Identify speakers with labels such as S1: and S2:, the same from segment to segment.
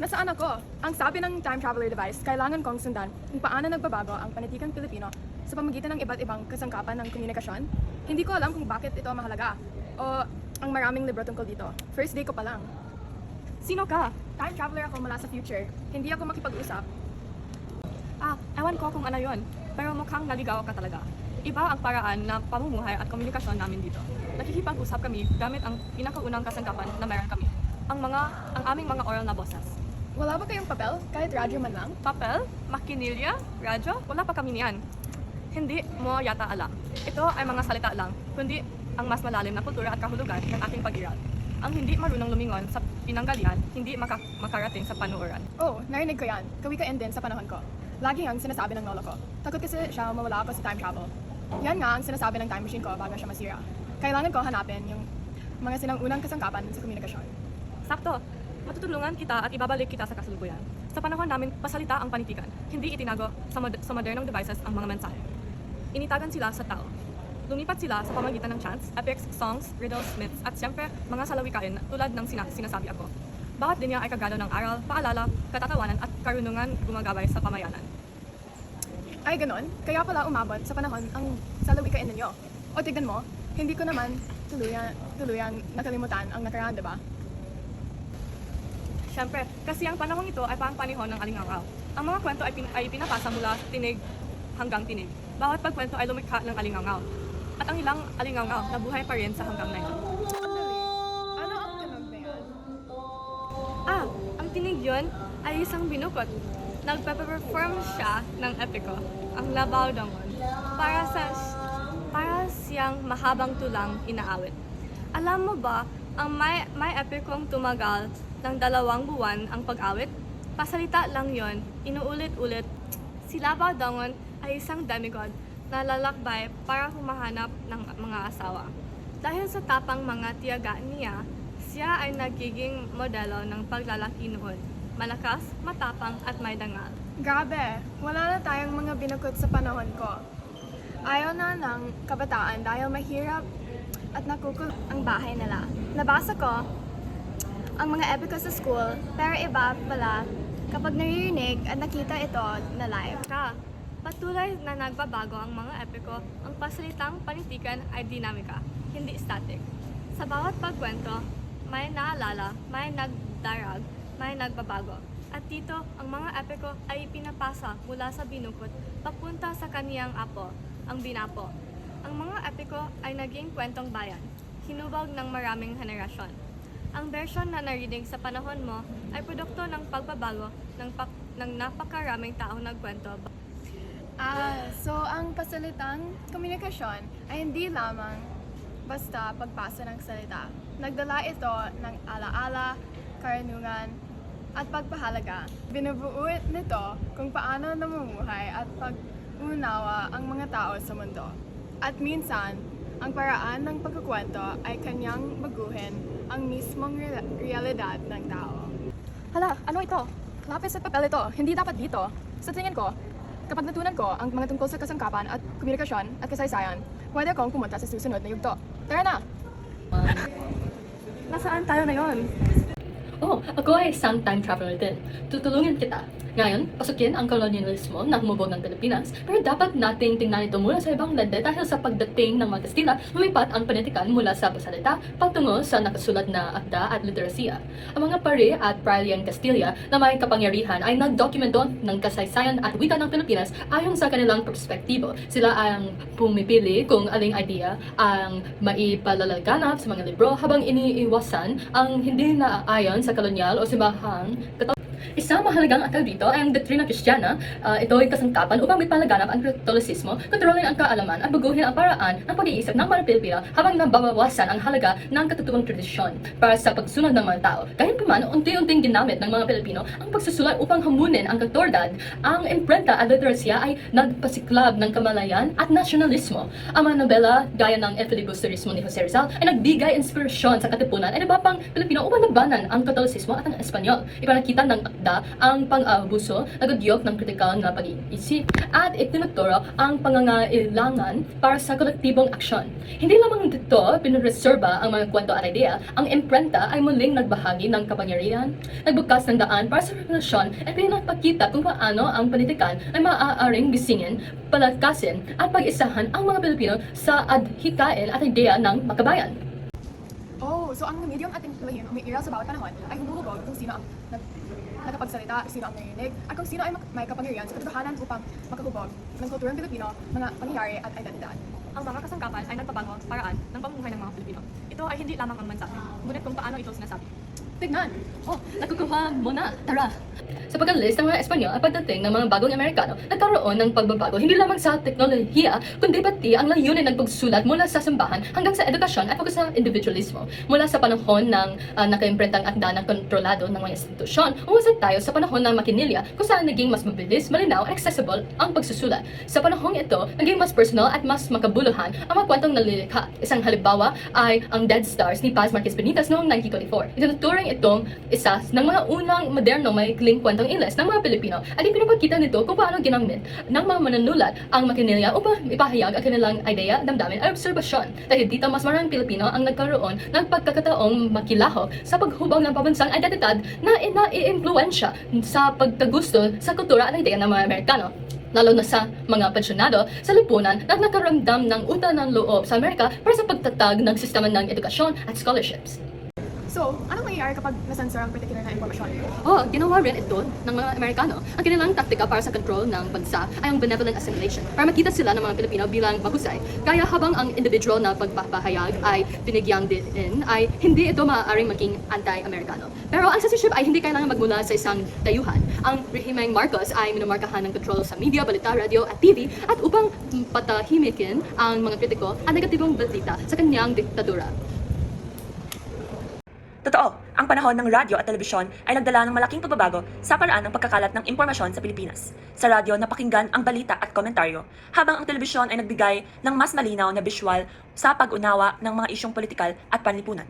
S1: Nasaan ako? Ang sabi ng time traveler device, kailangan kong sundan kung paano nagbabago ang panitikang Pilipino sa pamagitan ng iba't ibang kasangkapan ng komunikasyon. Hindi ko alam kung bakit ito mahalaga o ang maraming libro tungkol dito. First day ko pa lang. Sino ka? Time traveler ako mula sa future. Hindi ako makipag-usap.
S2: Ah, ewan ko kung ano yon. Pero mukhang naligaw ka talaga. Iba ang paraan na pamumuhay at komunikasyon namin dito. Nakikipag-usap kami gamit ang pinakaunang kasangkapan na meron kami. Ang mga, ang aming mga oral na boses.
S1: Wala ba kayong papel? Kahit radyo man lang?
S2: Papel, makinilya, radyo, wala pa kami niyan. Hindi mo yata alam. Ito ay mga salita lang, kundi ang mas malalim na kultura at kahulugan ng ating pag-iral. Ang hindi marunong lumingon sa pinanggalian, hindi maka- makarating sa panuoran.
S1: Oh, narinig ko yan. Kawikaan din sa panahon ko. Lagi ang sinasabi ng lola ko. Takot kasi siya mawala ako sa time travel. Yan nga ang sinasabi ng time machine ko bago siya masira. Kailangan ko hanapin yung mga sinang-unang kasangkapan sa komunikasyon.
S2: Sakto, matutulungan kita at ibabalik kita sa kasalukuyan. Sa panahon namin, pasalita ang panitikan. Hindi itinago sa, mod- sa modernong devices ang mga mensahe. Initagan sila sa tao. Lumipat sila sa pamagitan ng chants, epics, songs, riddles, myths, at siyempre, mga salawikain tulad ng sina- sinasabi ako. Bawat linya ay kagano ng aral, paalala, katatawanan at karunungan gumagabay sa pamayanan.
S1: Ay, ganon. Kaya pala umabot sa panahon ang salawikain ninyo. O tignan mo, hindi ko naman tuluyan, tuluyang nakalimutan ang nakaraan, di ba?
S2: Siyempre, kasi ang panahong ito ay parang panihon ng alingangaw. Ang mga kwento ay, pin- ay pinapasa mula tinig hanggang tinig. Bawat pagkwento ay lumikha ng alingangaw. At ang ilang alingangaw nabuhay pa rin sa hanggang ngayon.
S1: Ano ang tunog na yan?
S2: Ah, ang tinig yon ay isang binukot. Nagpe-perform siya ng epiko, ang labaw dangon, para sa para siyang mahabang tulang inaawit. Alam mo ba, ang may, may epikong tumagal ng dalawang buwan ang pag-awit? Pasalita lang yon, inuulit-ulit. Si Labaw Dangon ay isang demigod na lalakbay para humahanap ng mga asawa. Dahil sa tapang mga tiyaga niya, siya ay nagiging modelo ng paglalaki noon. Malakas, matapang at may dangal.
S1: Grabe, wala na tayong mga binukod sa panahon ko. Ayaw na ng kabataan dahil mahirap at nakukul ang bahay nila. Nabasa ko ang mga epiko sa school, pero iba pala kapag naririnig at nakita ito na live.
S2: Ka, patuloy na nagbabago ang mga epiko, ang pasalitang panitikan ay dinamika, hindi static. Sa bawat pagkwento, may naalala, may nagdarag, may nagbabago. At dito, ang mga epiko ay pinapasa mula sa binukot papunta sa kaniyang apo, ang binapo. Ang mga epiko ay naging kwentong bayan, hinubog ng maraming henerasyon. Ang version na narinig sa panahon mo ay produkto ng pagbabago ng, pak- ng napakaraming taong nagkwento
S1: Ah, so ang pasalitang komunikasyon ay hindi lamang basta pagpasa ng salita. Nagdala ito ng alaala, karunungan, at pagpahalaga. Binubuo nito kung paano namumuhay at pag-unawa ang mga tao sa mundo. At minsan, ang paraan ng pagkukwento ay kanyang baguhin ang mismong re- realidad ng tao. Hala, ano ito? Lapis at papel ito. Hindi dapat dito. Sa tingin ko, kapag natunan ko ang mga tungkol sa kasangkapan at komunikasyon at kasaysayan, pwede akong pumunta sa susunod na yugto. Tara na!
S2: Nasaan tayo na yon?
S3: Oh, ako ay isang time traveler din. Tutulungan kita. Ngayon, pasukin ang kolonyalismo ng mubog ng Pilipinas, pero dapat nating tingnan ito mula sa ibang lende dahil sa pagdating ng mga Kastila, lumipat ang panitikan mula sa pasalita patungo sa nakasulat na akda at literasiya. Ang mga pari at pralyang Castilla na may kapangyarihan ay nagdokumento ng kasaysayan at wika ng Pilipinas ayon sa kanilang perspektibo. Sila ang pumipili kung aling idea ang maipalalaganap sa mga libro habang iniiwasan ang hindi naaayon sa kolonyal o simbahang kato- Isang mahalagang akal dito ay ang doktrina kristyana. Ah, ito ay kasangkapan upang mipalaganap ang Katolisismo, kontrolin ang kaalaman at baguhin ang paraan ng pag-iisip ng mga Pilipino habang nababawasan ang halaga ng katutuwang tradisyon para sa pagsunod ng mga tao. Kahit pa man, unti-unting ginamit ng mga Pilipino ang pagsusulat upang hamunin ang katordad, ang imprenta at literasya ay nagpasiklab ng kamalayan at nasyonalismo. Ang mga nobela gaya ng El Filibusterismo ni Jose Rizal ay nagbigay inspirasyon sa katipunan at iba pang Pilipino upang labanan ang Katolisismo at ang Espanyol. Ipinakita ng inirekta ang pang-aabuso, nagudyok ng kritikal na pag-iisip, at itinuturo ang pangangailangan para sa kolektibong aksyon. Hindi lamang dito pinreserba ang mga kwento at idea, ang imprenta ay muling nagbahagi ng kapangyarihan, nagbukas ng daan para sa revolusyon at pinapakita kung paano ang panitikan ay maaaring gisingin, palakasin at pag-isahan ang mga Pilipino sa adhikain at idea ng makabayan.
S1: Oh, so ang medium at lihim umiiral sa bawat panahon ay humuhubog kung sino ang nag nakapagsalita, sino ang narinig, at kung sino ay may kapangyarihan sa katotohanan upang makahubog ng kulturang Pilipino, mga pangyayari at identidad.
S2: Ang mga kasangkapan ay nagpabago paraan ng pamumuhay ng mga Pilipino. Ito ay hindi lamang ang mensahe, ngunit kung paano ito sinasabi.
S1: Tignan!
S3: Oh, nakukuha mo na. Tara. Sa pag-alis ng mga Espanyol at pagdating ng mga bagong Amerikano, nagkaroon ng pagbabago hindi lamang sa teknolohiya, kundi pati ang layunin ng pagsulat mula sa simbahan hanggang sa edukasyon at pagka sa individualismo. Mula sa panahon ng uh, nakaimprentang akda ng kontrolado ng mga institusyon, umusad tayo sa panahon ng makinilya kung saan naging mas mabilis, malinaw, at accessible ang pagsusulat. Sa panahong ito, naging mas personal at mas makabuluhan ang mga kwentong nalilikha. Isang halimbawa ay ang Dead Stars ni Paz Marquez Benitez noong 1924. Itinuturing itong isa ng mga unang moderno maikling kwentong Ingles ng mga Pilipino at ipinapakita nito kung paano ginamit ng mga manunulat ang makinilya upang ipahayag ang kanilang ideya, damdamin at obserbasyon. Dahil dito mas maraming Pilipino ang nagkaroon ng pagkakataong makilahok sa paghubog ng pabansang identidad na ina-iimpluensya sa pagkagusto sa kultura at ideya ng mga Amerikano lalo na sa mga pensyonado sa lipunan na nakaramdam ng utang ng loob sa Amerika para sa pagtatag ng sistema ng edukasyon at scholarships.
S1: So, anong mangyayari kapag nasensor ang particular na impormasyon?
S3: Oh, ginawa rin ito ng mga Amerikano. Ang kanilang taktika para sa control ng bansa ay ang benevolent assimilation para makita sila ng mga Pilipino bilang mahusay. Kaya habang ang individual na pagpapahayag ay binigyang din, ay hindi ito maaaring maging anti-Amerikano. Pero ang censorship ay hindi kailangan magmula sa isang dayuhan. Ang rehimeng Marcos ay minumarkahan ng control sa media, balita, radio at TV at upang patahimikin ang mga kritiko at negatibong balita sa kanyang diktadura.
S4: Totoo, ang panahon ng radyo at telebisyon ay nagdala ng malaking pagbabago sa paraan ng pagkakalat ng impormasyon sa Pilipinas. Sa radyo, napakinggan ang balita at komentaryo, habang ang telebisyon ay nagbigay ng mas malinaw na visual sa pag-unawa ng mga isyong politikal at panlipunan.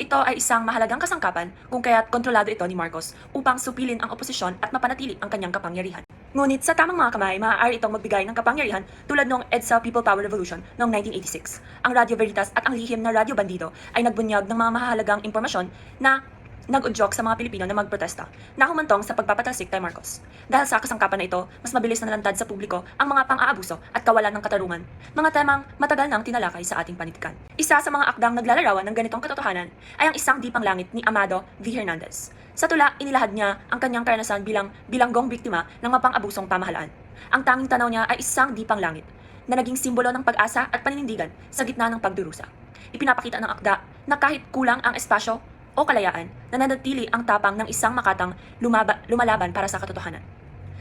S4: Ito ay isang mahalagang kasangkapan kung kaya't kontrolado ito ni Marcos upang supilin ang oposisyon at mapanatili ang kanyang kapangyarihan. Ngunit sa tamang mga kamay, maaari itong magbigay ng kapangyarihan tulad ng EDSA People Power Revolution noong 1986. Ang Radio Veritas at ang lihim na Radio Bandido ay nagbunyag ng mga mahalagang impormasyon na nag-udyok sa mga Pilipino na magprotesta na humantong sa pagpapatalsik kay Marcos. Dahil sa kasangkapan na ito, mas mabilis na nalantad sa publiko ang mga pang-aabuso at kawalan ng katarungan, mga temang matagal nang tinalakay sa ating panitikan. Isa sa mga akdang naglalarawan ng ganitong katotohanan ay ang isang dipang langit ni Amado V. Hernandez. Sa tula, inilahad niya ang kanyang karanasan bilang bilanggong biktima ng mapang-abusong pamahalaan. Ang tanging tanaw niya ay isang dipang langit na naging simbolo ng pag-asa at paninindigan sa gitna ng pagdurusa. Ipinapakita ng akda na kahit kulang ang espasyo o kalayaan, nananatili ang tapang ng isang makatang lumaba, lumalaban para sa katotohanan.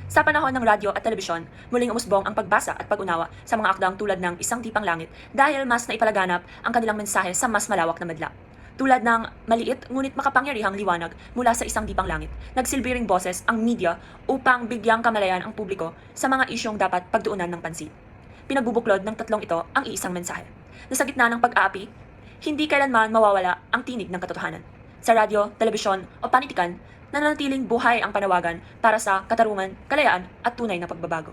S4: Sa panahon ng radyo at telebisyon, muling umusbong ang pagbasa at pag-unawa sa mga akdang tulad ng Isang Dipang Langit dahil mas naipalaganap ang kanilang mensahe sa mas malawak na madla. Tulad ng maliit ngunit makapangyarihang liwanag mula sa isang dipang langit, nagsilbi ring boses ang media upang bigyang kamalayan ang publiko sa mga isyong dapat pagtuunan ng pansin. Pinagbubuklod ng tatlong ito ang iisang mensahe, na sa gitna ng pag-aapi, hindi kailanman mawawala ang tinig ng katotohanan. Sa radyo, telebisyon o panitikan, nananatiling buhay ang panawagan para sa katarungan, kalayaan at tunay na pagbabago.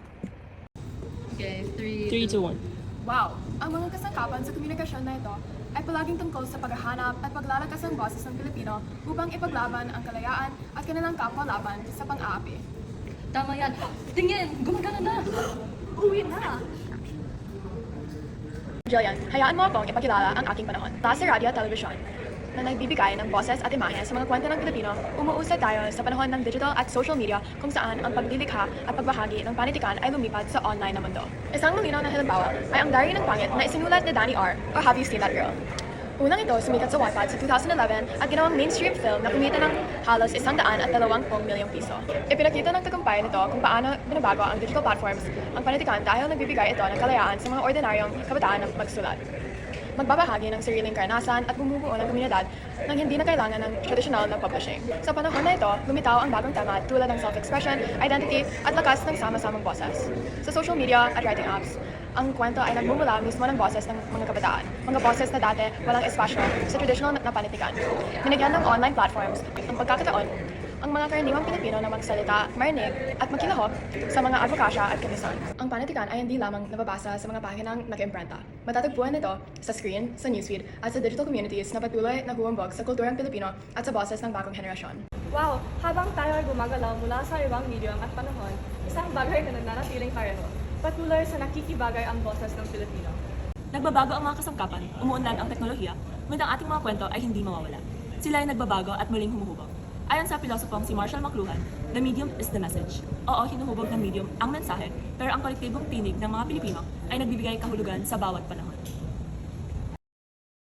S3: Okay, three,
S5: 3 to 1.
S1: Wow! Ang mga kasangkapan sa komunikasyon na ito ay palaging tungkol sa paghahanap at paglalakas ng boses ng Pilipino upang ipaglaban ang kalayaan at kanilang kapwa laban sa pang-aapi.
S3: Tama yan. Tingin, gumagana na.
S2: Uwi na!
S1: Jillian, hayaan mo akong ipakilala ang aking panahon. Mula sa radyo at telebisyon na nagbibigay ng boses at imahe sa mga kwento ng Pilipino, umuusad tayo sa panahon ng digital at social media kung saan ang paglilikha at pagbahagi ng panitikan ay lumipad sa online na mundo. Isang malinaw na halimbawa ay ang Diary ng Pangit na isinulat ni Danny R. or Have You Seen That Girl? Unang ito sumikat sa Wattpad sa 2011 at ginawang mainstream film na kumita ng halos isang daan at dalawang pong milyong piso. Ipinakita ng tagumpay nito kung paano binabago ang digital platforms ang panitikan dahil nagbibigay ito ng kalayaan sa mga ordinaryong kabataan na magsulat magbabahagi ng sariling karanasan at bumubuo ng komunidad nang hindi na kailangan ng traditional na publishing. Sa panahon na ito, lumitaw ang bagong tema tulad ng self-expression, identity, at lakas ng sama-samang boses. Sa social media at writing apps, ang kwento ay nagmumula mismo ng boses ng mga kabataan, mga boses na dati walang espasyo sa traditional na panitikan. Binigyan ng online platforms ang pagkakataon ang mga karaniwang Pilipino na magsalita, marinig, at makilahok sa mga advokasya at komisyon. Ang panitikan ay hindi lamang nababasa sa mga pahinang nag-imprenta. Matatagpuan nito sa screen, sa newsfeed, at sa digital communities na patuloy na huwambog sa kulturang Pilipino at sa boses ng bagong henerasyon.
S2: Wow! Habang tayo ay gumagalaw mula sa ibang medium at panahon, isang bagay na nananatiling pareho. Patuloy sa nakikibagay ang boses ng Pilipino.
S4: Nagbabago ang mga kasangkapan, umuunlad ang teknolohiya, ngunit ang ating mga kwento ay hindi mawawala. Sila ay nagbabago at muling humuhubog. Ayon sa pilosopong si Marshall McLuhan, the medium is the message. Oo, hinuhubog ng medium ang mensahe, pero ang kolektibong tinig ng mga Pilipino ay nagbibigay kahulugan sa bawat panahon.